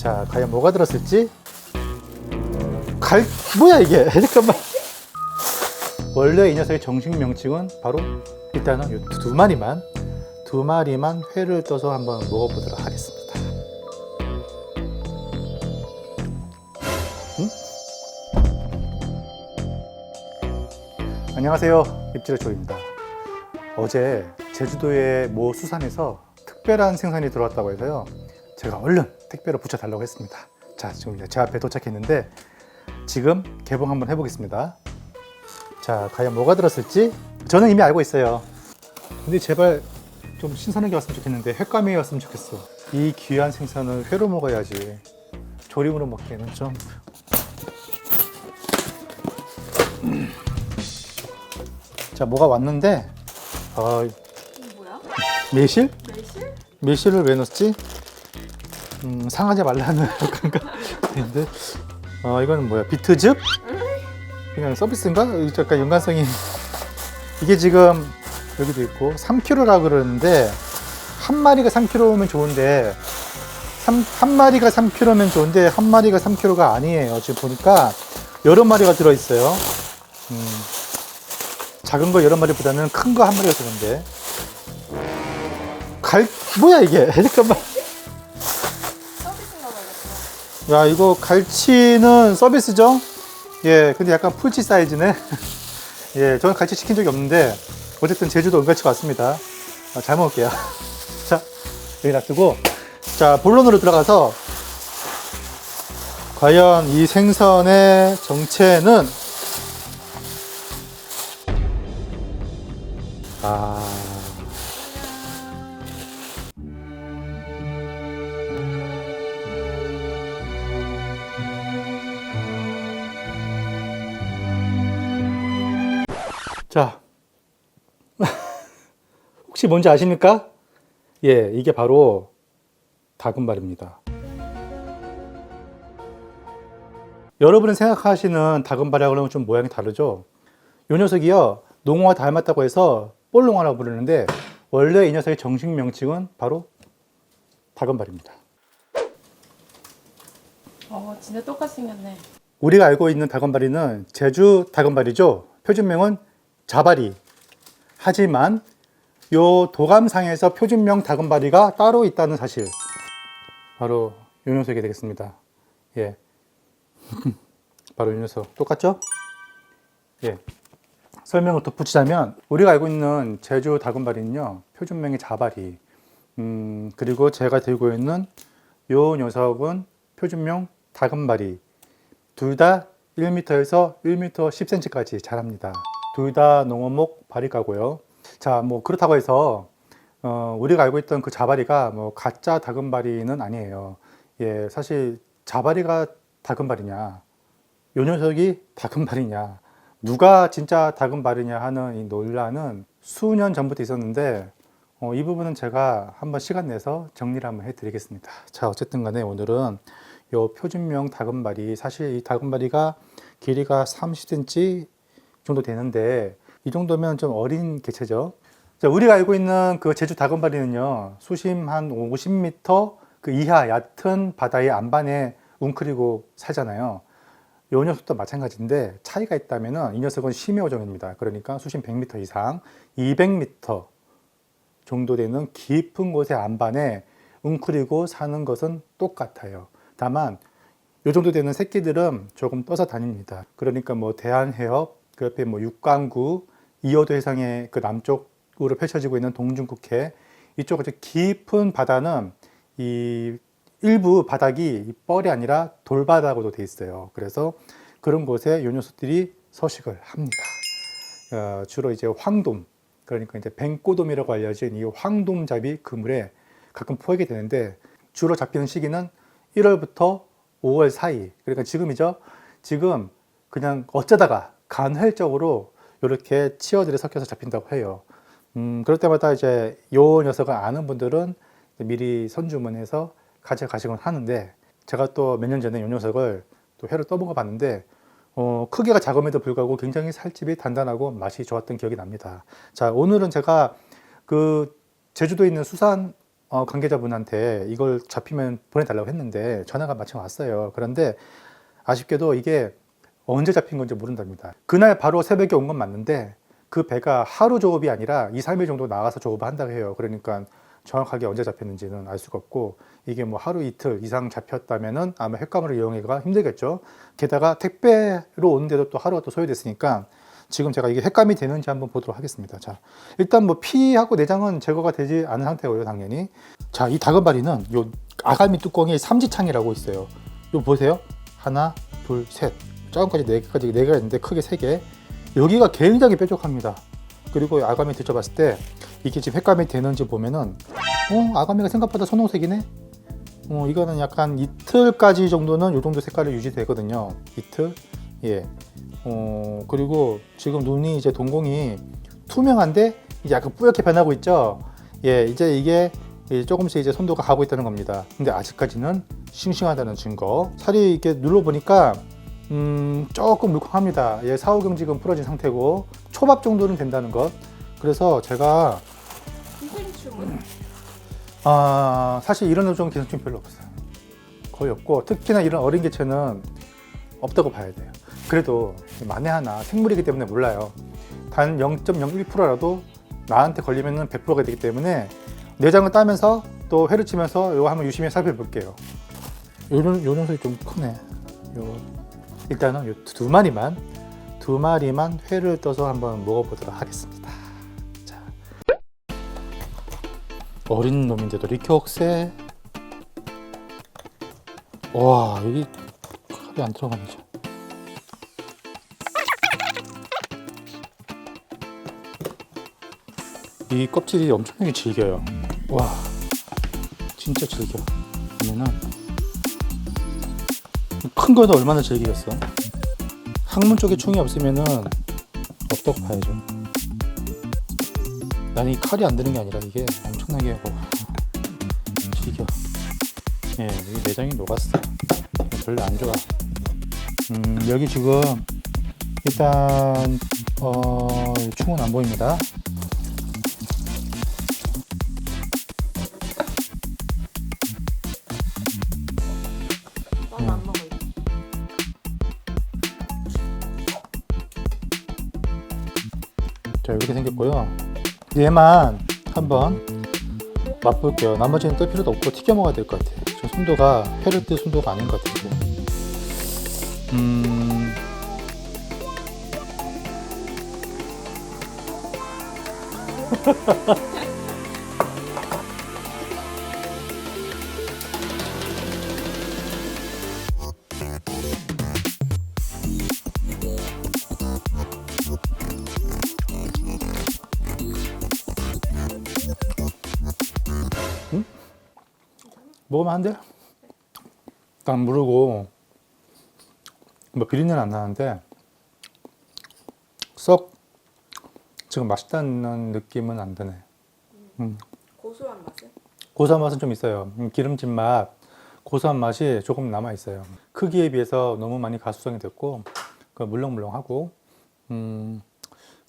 자, 과연 뭐가 들었을지? 갈, 뭐야 이게? 잠깐만. 원래 이 녀석의 정식 명칭은 바로 일단은 이 두 마리만, 두 마리만 회를 떠서 한번 먹어보도록 하겠습니다. 응? 안녕하세요. 입질의 조입니다. 어제 제주도의 모 수산에서 특별한 생선이 들어왔다고 해서요. 제가 얼른 택배로 붙여달라고 했습니다. 자, 지금 이제 제 앞에 도착했는데 지금 개봉 한번 해보겠습니다. 자, 과연 뭐가 들었을지 저는 이미 알고 있어요. 근데 제발 좀 신선하게 왔으면 좋겠는데 횟감이 왔으면 좋겠어. 이 귀한 생선을 회로 먹어야지. 조림으로 먹기에는 좀. 음. 자, 뭐가 왔는데 아, 이거 뭐야? 매실? 매실? 매실을 왜 넣었지? 음, 상하지 말라는感인데 어, 이거는 뭐야? 비트즙? 그냥 서비스인가? 약간 연관성이 이게 지금 여기도 있고 3kg라 그러는데 한 마리가 3kg면 좋은데 삼- 한 마리가 3kg면 좋은데 한 마리가 3kg가 아니에요. 지금 보니까 여러 마리가 들어 있어요. 음, 작은 거 여러 마리보다는 큰 거 한 마리가 좋은데 갈 뭐야 이게 잠깐만 야 이거 갈치는 서비스죠? 예 근데 약간 풀치 사이즈네. 예 저는 갈치 시킨 적이 없는데 어쨌든 제주도 은갈치 왔습니다. 아, 잘 먹을게요. 자 여기 놔두고. 자 본론으로 들어가서 과연 이 생선의 정체는? 아 혹시 뭔지 아십니까? 예, 이게 바로 다금발입니다. 여러분이 생각하시는 다금발하고는 좀 모양이 다르죠? 이 녀석이요, 농어와 닮았다고 해서 볼롱어라고 부르는데, 원래 이 녀석의 정식 명칭은 바로 다금발입니다. 어, 진짜 똑같이 생겼네. 우리가 알고 있는 다금바리는 제주 다금바리죠. 표준명은 자바리. 하지만 요 도감상에서 표준명 다금바리가 따로 있다는 사실. 바로 요 녀석이 되겠습니다. 예. 바로 요 녀석. 똑같죠? 예. 설명을 덧붙이자면 우리가 알고 있는 제주 다금바리는요. 표준명이 자바리. 음, 그리고 제가 들고 있는 요 녀석은 표준명 다금바리. 둘 다 1m에서 1m 10cm까지 자랍니다. 둘 다 농어목 바리가고요. 자, 뭐 그렇다고 해서 어, 우리가 알고 있던 그 자바리가 뭐 가짜 다금바리는 아니에요. 예, 사실 자바리가 다금바리냐, 요 녀석이 다금바리냐, 누가 진짜 다금바리냐 하는 이 논란은 수년 전부터 있었는데 어, 이 부분은 제가 한번 시간 내서 정리를 한번 해드리겠습니다. 자, 어쨌든 간에 오늘은 요 표준명 다금바리 사실 이 다금바리가 길이가 30cm 정도 되는데 이 정도면 좀 어린 개체죠. 자, 우리가 알고 있는 그 제주 다금바리는요 수심 한 50m 그 이하 얕은 바다의 안반에 웅크리고 살잖아요. 요 녀석도 마찬가지인데 차이가 있다면은 이 녀석은 심해어종입니다. 그러니까 수심 100m 이상 200m 정도 되는 깊은 곳의 안반에 웅크리고 사는 것은 똑같아요. 다만 요 정도 되는 새끼들은 조금 떠서 다닙니다. 그러니까 뭐 대한해협, 그 옆에 뭐 육강구, 이어도 해상의 그 남쪽으로 펼쳐지고 있는 동중국해 이쪽 아주 깊은 바다는 이 일부 바닥이 이 뻘이 아니라 돌바닥으로 돼 있어요. 그래서 그런 곳에 요 녀석들이 서식을 합니다. 어, 주로 이제 황돔, 그러니까 이제 뱅꼬돔이라고 알려진 이 황돔잡이 그물에 가끔 포획이 되는데 주로 잡히는 시기는 1월부터 5월 사이. 그러니까 지금이죠. 지금 그냥 어쩌다가 간헐적으로 이렇게 치어들이 섞여서 잡힌다고 해요. 음, 그럴 때마다 이제 요 녀석을 아는 분들은 미리 선주문해서 가져가시곤 하는데 제가 또 몇 년 전에 요 녀석을 또 회를 떠먹어 봤는데 어, 크기가 작음에도 불구하고 굉장히 살집이 단단하고 맛이 좋았던 기억이 납니다. 자, 오늘은 제가 그 제주도에 있는 수산 어, 관계자분한테 이걸 잡히면 보내달라고 했는데 전화가 마침 왔어요. 그런데 아쉽게도 이게 언제 잡힌 건지 모른답니다. 그날 바로 새벽에 온 건 맞는데 그 배가 하루 조업이 아니라 2, 3일 정도 나가서 조업을 한다고 해요. 그러니까 정확하게 언제 잡혔는지는 알 수가 없고 이게 뭐 하루 이틀 이상 잡혔다면은 아마 횟감으로 이용하기가 힘들겠죠. 게다가 택배로 오는데도 또 하루가 또 소요됐으니까 지금 제가 이게 횟감이 되는지 한번 보도록 하겠습니다. 자, 일단 뭐 피하고 내장은 제거가 되지 않은 상태고요, 당연히. 자, 이 다금바리는 요 아가미 뚜껑에 삼지창이라고 있어요. 요 보세요. 하나, 둘, 셋. 작은 까지 네 개까지 네 개가 있는데 크게 세 개. 여기가 굉장히 뾰족합니다. 그리고 이 아가미 드셔봤을 때 이게 지금 횟감이 되는지 보면은 어 아가미가 생각보다 선홍색이네. 어 이거는 약간 이틀까지 정도는 요 정도 색깔이 유지되거든요. 이틀. 예. 어 그리고 지금 눈이 이제 동공이 투명한데 이제 약간 뿌옇게 변하고 있죠. 예, 이제 이게 조금씩 이제 손도가 가고 있다는 겁니다. 근데 아직까지는 싱싱하다는 증거. 살이 이렇게 눌러 보니까 음, 조금 물컹합니다. 예, 사후경직은 풀어진 상태고 초밥 정도는 된다는 것. 그래서 제가 기생충은? 아, 사실 이런 어종 기생충 별로 없어요. 거의 없고 특히나 이런 어린 개체는 없다고 봐야 돼요. 그래도 만에 하나 생물이기 때문에 몰라요. 단 0.01%라도 나한테 걸리면 100%가 되기 때문에 내장을 따면서 또 회를 치면서 이거 한번 유심히 살펴볼게요. 요런 요런 소리 좀 크네. 요 일단은 요두 마리만 두 마리만 회를 떠서 한번 먹어보도록 하겠습니다. 자. 어린 놈인데도 억세. 와 여기 칼이 안 들어가네죠. 이 껍질이 엄청나게 질겨요. 와 진짜 질겨. 보면은 큰 거는 얼마나 질기겠어. 항문 쪽에 충이 없으면은 없다고 봐야죠. 난 이 칼이 안 드는 게 아니라 이게 엄청나게 와, 질겨. 예, 여기 내장이 녹았어. 별로 안 좋아. 음, 여기 지금 일단 어, 충은 안 보입니다. 자 이렇게 생겼고요. 얘만 한번 맛볼게요. 나머지는 뜰 필요도 없고 튀겨 먹어야 될 것 같아요. 저 순도가 뜰 순도가 아닌 것 같아요. 음. 먹으면 안 돼? 딱 무르고 뭐 비린내는 안 나는데 썩 지금 맛있다는 느낌은 안 드네. 음, 고소한 맛은? 고소한 맛은 좀 있어요. 음, 기름진 맛, 고소한 맛이 조금 남아 있어요. 크기에 비해서 너무 많이 가수성이 됐고 그 물렁물렁하고 음,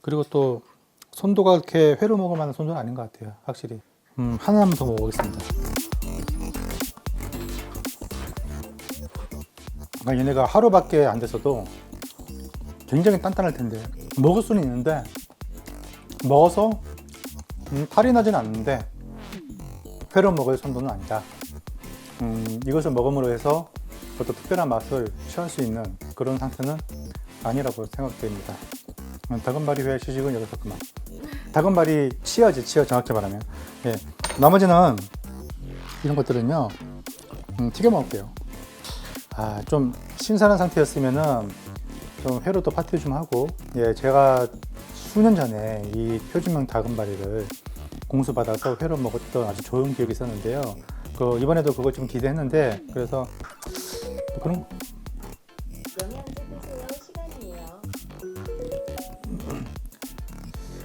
그리고 또 손도가 이렇게 회로 먹을 만한 손도는 아닌 것 같아요. 확실히. 음, 하나만 더 먹어보겠습니다. 얘네가 하루밖에 안 됐어도 굉장히 단단할 텐데 먹을 수는 있는데 먹어서 음, 탈이 나진 않는데 회로 먹을 정도는 아니다. 음, 이것을 먹음으로 해서 어떤 특별한 맛을 취할 수 있는 그런 상태는 아니라고 생각됩니다. 음, 다금바리 회 시식은 여기서 그만. 다금바리 치아지 치아 정확히 말하면. 예. 나머지는 이런 것들은요 음, 튀겨 먹을게요. 아, 좀 신선한 상태였으면은 좀 회로 또 파티 좀 하고, 예, 제가 수년 전에 이 표준명 다금바리를 공수받아서 회로 먹었던 아주 좋은 기억이 있었는데요. 그 이번에도 그걸 좀 기대했는데, 그래서 또 그런.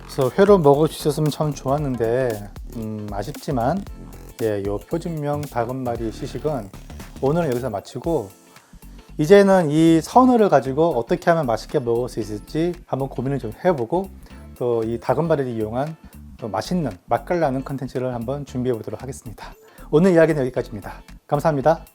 그래서 회로 먹을 수 있었으면 참 좋았는데 음, 아쉽지만 예, 요 표준명 다금바리 시식은 오늘은 여기서 마치고 이제는 이 선어를 가지고 어떻게 하면 맛있게 먹을 수 있을지 한번 고민을 좀 해보고 또 이 다금바리를 이용한 또 맛있는 맛깔나는 컨텐츠를 한번 준비해 보도록 하겠습니다. 오늘 이야기는 여기까지입니다. 감사합니다.